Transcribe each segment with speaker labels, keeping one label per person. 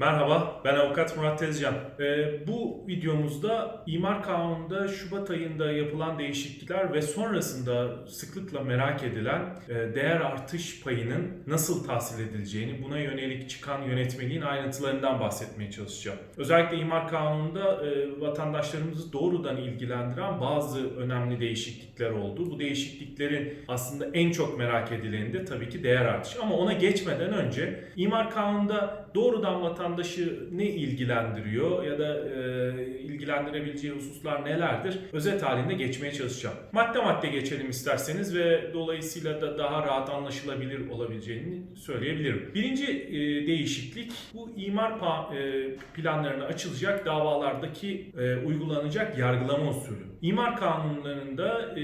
Speaker 1: Merhaba, ben avukat Murat Tezcan. Ee, bu videomuzda İmar Kanunu'nda Şubat ayında yapılan değişiklikler ve sonrasında sıklıkla merak edilen e, değer artış payının nasıl tahsil edileceğini, buna yönelik çıkan yönetmeliğin ayrıntılarından bahsetmeye çalışacağım. Özellikle İmar Kanunu'nda e, vatandaşlarımızı doğrudan ilgilendiren bazı önemli değişiklikler oldu. Bu değişikliklerin aslında en çok merak edileni de tabii ki değer artışı. Ama ona geçmeden önce İmar Kanunu'nda doğrudan vatandaşı ne ilgilendiriyor ya da e, ilgilendirebileceği hususlar nelerdir? Özet halinde geçmeye çalışacağım. Madde madde geçelim isterseniz ve dolayısıyla da daha rahat anlaşılabilir olabileceğini söyleyebilirim. Birinci e, değişiklik bu imar e, planlarına açılacak davalardaki e, uygulanacak yargılama usulü. İmar kanunlarında e,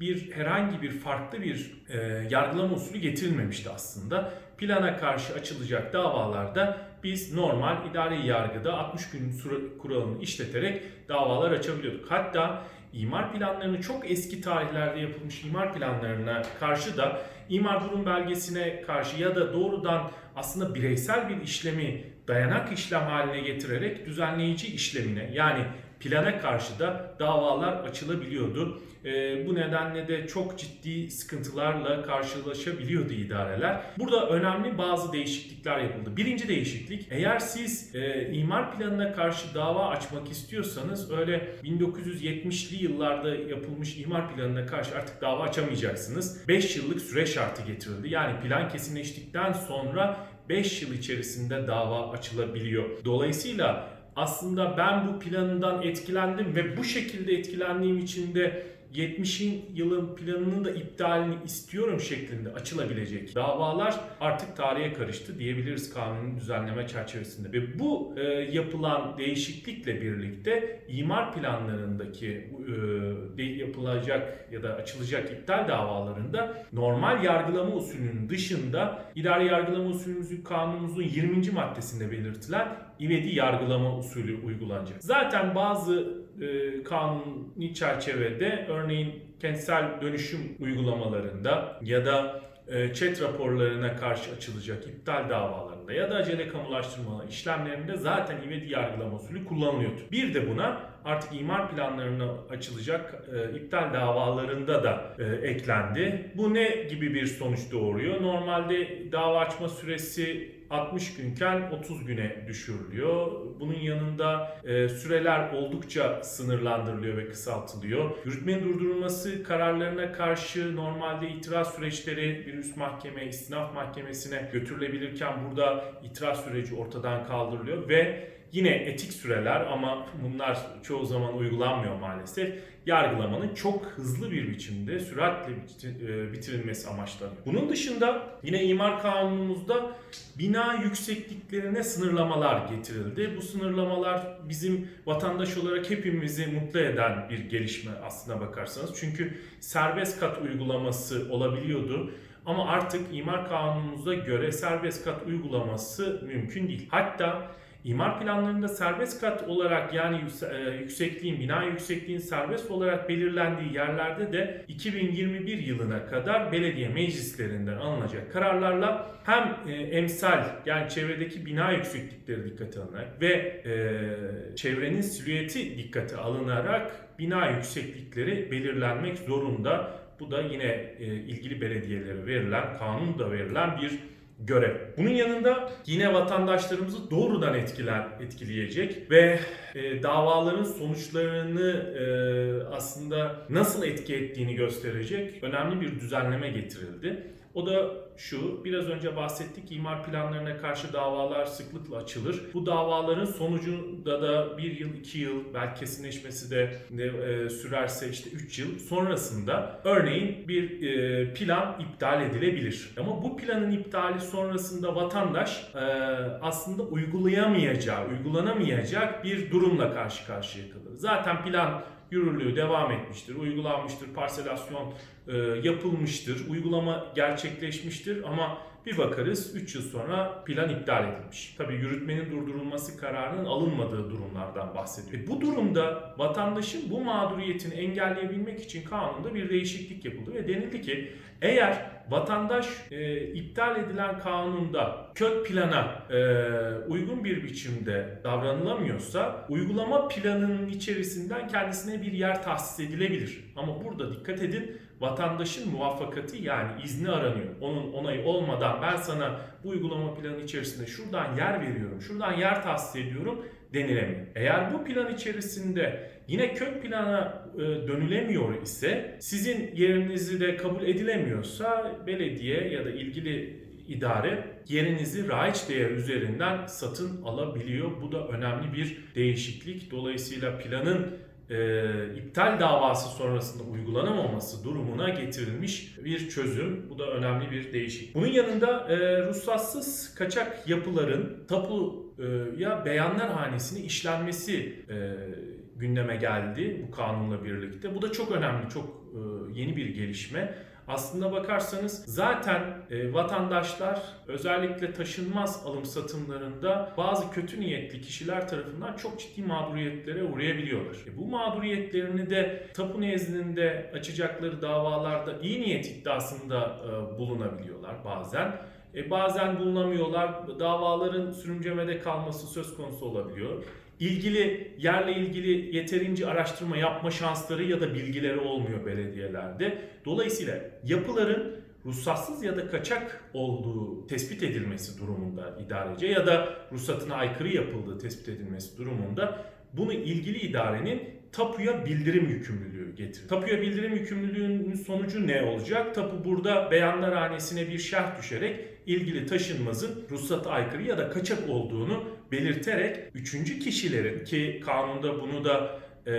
Speaker 1: bir herhangi bir farklı bir e, yargılama usulü getirilmemişti aslında. Plana karşı açılacak davalarda biz normal idari yargıda 60 gün kuralını işleterek davalar açabiliyorduk. Hatta imar planlarını çok eski tarihlerde yapılmış imar planlarına karşı da imar durum belgesine karşı ya da doğrudan aslında bireysel bir işlemi dayanak işlem haline getirerek düzenleyici işlemine yani plana karşı da davalar açılabiliyordu. Ee, bu nedenle de çok ciddi sıkıntılarla karşılaşabiliyordu idareler. Burada önemli bazı değişiklikler yapıldı. Birinci değişiklik eğer siz e, imar planına karşı dava açmak istiyorsanız öyle 1970'li yıllarda yapılmış imar planına karşı artık dava açamayacaksınız. 5 yıllık süre şartı getirildi. Yani plan kesinleştikten sonra 5 yıl içerisinde dava açılabiliyor. Dolayısıyla aslında ben bu planından etkilendim ve bu şekilde etkilendiğim için de 70'in yılın planının da iptalini istiyorum şeklinde açılabilecek davalar artık tarihe karıştı diyebiliriz kanunun düzenleme çerçevesinde. Ve bu e, yapılan değişiklikle birlikte imar planlarındaki e, yapılacak ya da açılacak iptal davalarında normal yargılama usulünün dışında idari yargılama usulümüzün kanunumuzun 20. maddesinde belirtilen ivedi yargılama usulü uygulanacak. Zaten bazı e, kanuni çerçevede örneğin kentsel dönüşüm uygulamalarında ya da e, chat raporlarına karşı açılacak iptal davalarında ya da acele kamulaştırma işlemlerinde zaten ivedi yargılama usulü kullanılıyordu. Bir de buna artık imar planlarına açılacak e, iptal davalarında da e, eklendi. Bu ne gibi bir sonuç doğuruyor? Normalde dava açma süresi 60 günken 30 güne düşürülüyor. Bunun yanında e, süreler oldukça sınırlandırılıyor ve kısaltılıyor. Yürütmenin durdurulması kararlarına karşı normalde itiraz süreçleri bir üst mahkeme, istinaf mahkemesine götürülebilirken burada itiraz süreci ortadan kaldırılıyor ve Yine etik süreler ama bunlar çoğu zaman uygulanmıyor maalesef. Yargılamanın çok hızlı bir biçimde süratle e, bitirilmesi amaçlanıyor. Bunun dışında yine imar kanunumuzda bina yüksekliklerine sınırlamalar getirildi. Bu sınırlamalar bizim vatandaş olarak hepimizi mutlu eden bir gelişme aslına bakarsanız. Çünkü serbest kat uygulaması olabiliyordu. Ama artık imar kanunumuza göre serbest kat uygulaması mümkün değil. Hatta İmar planlarında serbest kat olarak yani e, yüksekliğin, bina yüksekliğin serbest olarak belirlendiği yerlerde de 2021 yılına kadar belediye meclislerinden alınacak kararlarla hem e, emsal yani çevredeki bina yükseklikleri dikkate alınarak ve e, çevrenin silüeti dikkate alınarak bina yükseklikleri belirlenmek zorunda. Bu da yine ilgili belediyelere verilen, kanunda verilen bir görev. Bunun yanında yine vatandaşlarımızı doğrudan etkiler, etkileyecek ve e, davaların sonuçlarını e, aslında nasıl etki ettiğini gösterecek önemli bir düzenleme getirildi. O da şu, biraz önce bahsettik imar planlarına karşı davalar sıklıkla açılır. Bu davaların sonucunda da bir yıl, iki yıl belki kesinleşmesi de e, sürerse işte 3 yıl sonrasında örneğin bir e, plan iptal edilebilir. Ama bu planın iptali sonrasında vatandaş e, aslında uygulayamayacağı, uygulanamayacak bir durumla karşı karşıya kalır. Zaten plan yürürlüğü devam etmiştir, uygulanmıştır, parselasyon e, yapılmıştır, uygulama gerçekleşmiştir. Ama bir bakarız 3 yıl sonra plan iptal edilmiş. Tabii yürütmenin durdurulması kararının alınmadığı durumlardan bahsediyor. E bu durumda vatandaşın bu mağduriyetini engelleyebilmek için kanunda bir değişiklik yapıldı ve denildi ki eğer vatandaş e, iptal edilen kanunda kök plana e, uygun bir biçimde davranılamıyorsa uygulama planının içerisinden kendisine bir yer tahsis edilebilir. Ama burada dikkat edin vatandaşın muvaffakati yani izni aranıyor. Onun onayı olmadan ben sana bu uygulama planı içerisinde şuradan yer veriyorum, şuradan yer tahsis ediyorum denilemiyor. Eğer bu plan içerisinde yine kök plana e, dönülemiyor ise sizin yerinizi de kabul edilemiyorsa belediye ya da ilgili idare yerinizi raiç değer üzerinden satın alabiliyor. Bu da önemli bir değişiklik. Dolayısıyla planın e, iptal davası sonrasında uygulanamaması durumuna getirilmiş bir çözüm. Bu da önemli bir değişiklik. Bunun yanında e, ruhsatsız kaçak yapıların tapuya beyanlar hanesine işlenmesi e, gündeme geldi bu kanunla birlikte. Bu da çok önemli, çok e, yeni bir gelişme. Aslında bakarsanız zaten e, vatandaşlar özellikle taşınmaz alım satımlarında bazı kötü niyetli kişiler tarafından çok ciddi mağduriyetlere uğrayabiliyorlar. E, bu mağduriyetlerini de tapu nezdinde açacakları davalarda iyi niyet iddiasında e, bulunabiliyorlar bazen. E, bazen bulunamıyorlar. Davaların sürüncemede kalması söz konusu olabiliyor ilgili yerle ilgili yeterince araştırma yapma şansları ya da bilgileri olmuyor belediyelerde. Dolayısıyla yapıların ruhsatsız ya da kaçak olduğu tespit edilmesi durumunda idarece ya da ruhsatına aykırı yapıldığı tespit edilmesi durumunda bunu ilgili idarenin tapuya bildirim yükümlülüğü getirir. Tapuya bildirim yükümlülüğünün sonucu ne olacak? Tapu burada beyanlarhanesine bir şerh düşerek ilgili taşınmazın ruhsata aykırı ya da kaçak olduğunu belirterek üçüncü kişilerin ki kanunda bunu da e,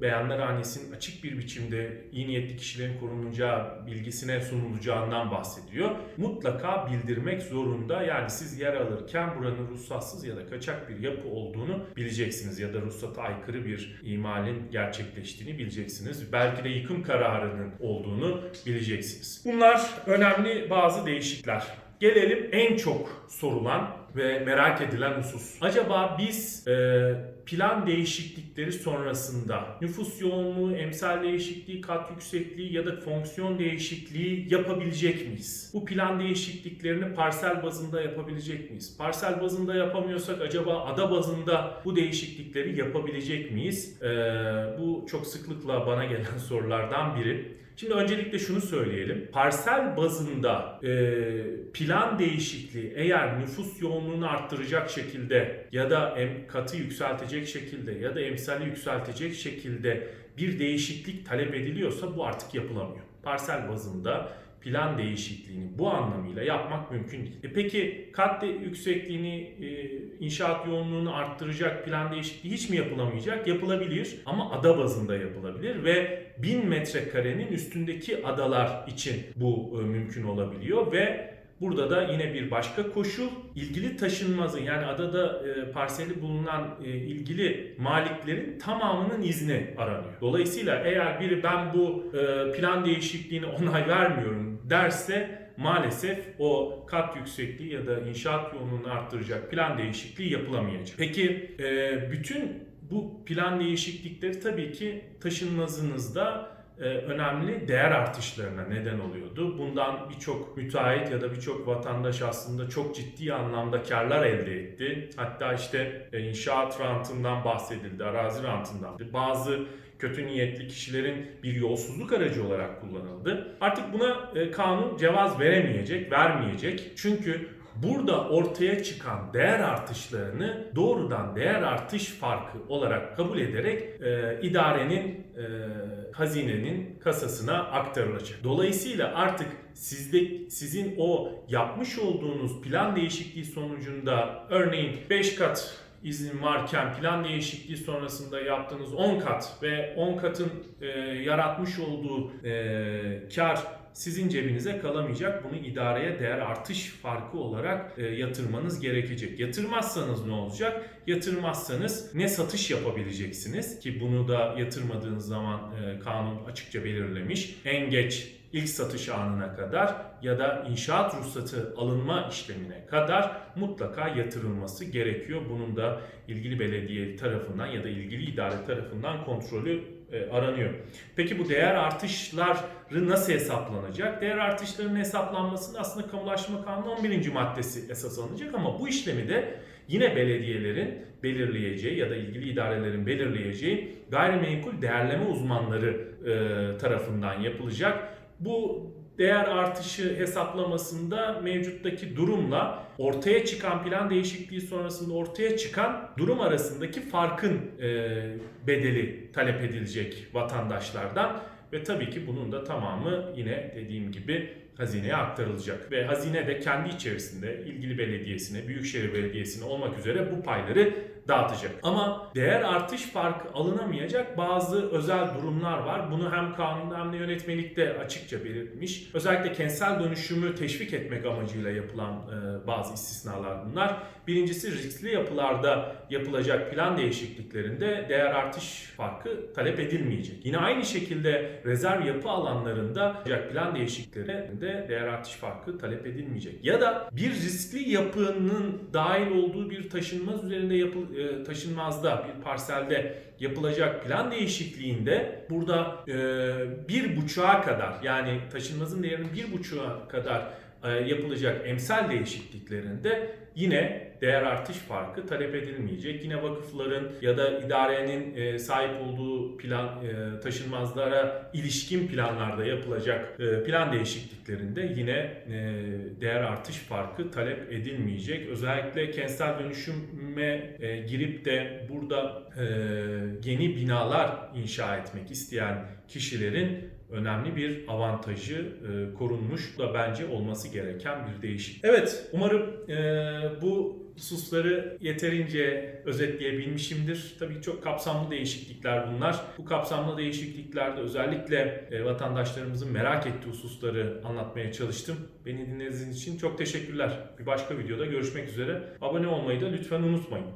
Speaker 1: beyanlarhanesinin açık bir biçimde iyi niyetli kişilerin korunacağı bilgisine sunulacağından bahsediyor. Mutlaka bildirmek zorunda. Yani siz yer alırken buranın ruhsatsız ya da kaçak bir yapı olduğunu bileceksiniz ya da ruhsata aykırı bir imalin gerçekleştiğini bileceksiniz. Belki de yıkım kararının olduğunu bileceksiniz. Bunlar önemli bazı değişiklikler. Gelelim en çok sorulan ve merak edilen husus. Acaba biz e, plan değişiklikleri sonrasında nüfus yoğunluğu, emsal değişikliği, kat yüksekliği ya da fonksiyon değişikliği yapabilecek miyiz? Bu plan değişikliklerini parsel bazında yapabilecek miyiz? Parsel bazında yapamıyorsak acaba ada bazında bu değişiklikleri yapabilecek miyiz? E, bu çok sıklıkla bana gelen sorulardan biri. Şimdi öncelikle şunu söyleyelim. Parsel bazında e, plan değişikliği eğer nüfus yoğunluğunu arttıracak şekilde ya da em, katı yükseltecek şekilde ya da emsali yükseltecek şekilde bir değişiklik talep ediliyorsa bu artık yapılamıyor. Parsel bazında plan değişikliğini bu anlamıyla yapmak mümkün değil. E peki kat yüksekliğini, e, inşaat yoğunluğunu arttıracak plan değişikliği hiç mi yapılamayacak? Yapılabilir ama ada bazında yapılabilir ve 1000 metrekarenin üstündeki adalar için bu e, mümkün olabiliyor ve Burada da yine bir başka koşul ilgili taşınmazın yani adada e, parseli bulunan e, ilgili maliklerin tamamının izni aranıyor. Dolayısıyla eğer biri ben bu e, plan değişikliğine onay vermiyorum derse maalesef o kat yüksekliği ya da inşaat yoğunluğunu arttıracak plan değişikliği yapılamayacak. Peki e, bütün bu plan değişiklikleri tabii ki taşınmazınızda önemli değer artışlarına neden oluyordu. Bundan birçok müteahhit ya da birçok vatandaş aslında çok ciddi anlamda karlar elde etti. Hatta işte e, inşaat rantından bahsedildi, arazi rantından. Bazı kötü niyetli kişilerin bir yolsuzluk aracı olarak kullanıldı. Artık buna e, kanun cevaz veremeyecek, vermeyecek. Çünkü burada ortaya çıkan değer artışlarını doğrudan değer artış farkı olarak kabul ederek e, idarenin e, hazinenin kasasına aktarılacak. Dolayısıyla artık sizde sizin o yapmış olduğunuz plan değişikliği sonucunda örneğin 5 kat izin varken plan değişikliği sonrasında yaptığınız 10 kat ve 10 katın e, yaratmış olduğu e, kar sizin cebinize kalamayacak. Bunu idareye değer artış farkı olarak e, yatırmanız gerekecek. Yatırmazsanız ne olacak? Yatırmazsanız ne satış yapabileceksiniz ki bunu da yatırmadığınız zaman e, kanun açıkça belirlemiş. En geç ilk satış anına kadar ya da inşaat ruhsatı alınma işlemine kadar mutlaka yatırılması gerekiyor. Bunun da ilgili belediye tarafından ya da ilgili idare tarafından kontrolü e, aranıyor. Peki bu değer artışları nasıl hesaplanacak? Değer artışlarının hesaplanmasında aslında kamulaşma kanunu 11. maddesi esas alınacak ama bu işlemi de yine belediyelerin belirleyeceği ya da ilgili idarelerin belirleyeceği gayrimenkul değerleme uzmanları e, tarafından yapılacak. Bu değer artışı hesaplamasında mevcuttaki durumla ortaya çıkan plan değişikliği sonrasında ortaya çıkan durum arasındaki farkın e, bedeli talep edilecek vatandaşlardan ve tabii ki bunun da tamamı yine dediğim gibi hazineye aktarılacak. Ve hazine de kendi içerisinde ilgili belediyesine, büyükşehir belediyesine olmak üzere bu payları dağıtacak. Ama değer artış farkı alınamayacak bazı özel durumlar var. Bunu hem kanunda hem de yönetmelikte açıkça belirtmiş. Özellikle kentsel dönüşümü teşvik etmek amacıyla yapılan e, bazı istisnalar bunlar. Birincisi riskli yapılarda yapılacak plan değişikliklerinde değer artış farkı talep edilmeyecek. Yine aynı şekilde rezerv yapı alanlarında yapılacak plan değişikliklerinde değer artış farkı talep edilmeyecek. Ya da bir riskli yapının dahil olduğu bir taşınmaz üzerinde yapıl, e, taşınmazda bir parselde yapılacak plan değişikliğinde burada e, bir buçuğa kadar yani taşınmazın değerinin bir buçuğa kadar e, yapılacak emsal değişikliklerinde yine değer artış farkı talep edilmeyecek. Yine vakıfların ya da idarenin e, sahip olduğu plan e, taşınmazlara ilişkin planlarda yapılacak e, plan değişikliklerinde yine değer artış farkı talep edilmeyecek. Özellikle kentsel dönüşüme girip de burada yeni binalar inşa etmek isteyen kişilerin önemli bir avantajı e, korunmuş da bence olması gereken bir değişik. Evet, umarım e, bu hususları yeterince özetleyebilmişimdir. Tabii çok kapsamlı değişiklikler bunlar. Bu kapsamlı değişikliklerde özellikle e, vatandaşlarımızın merak ettiği hususları anlatmaya çalıştım. Beni dinlediğiniz için çok teşekkürler. Bir başka videoda görüşmek üzere. Abone olmayı da lütfen unutmayın.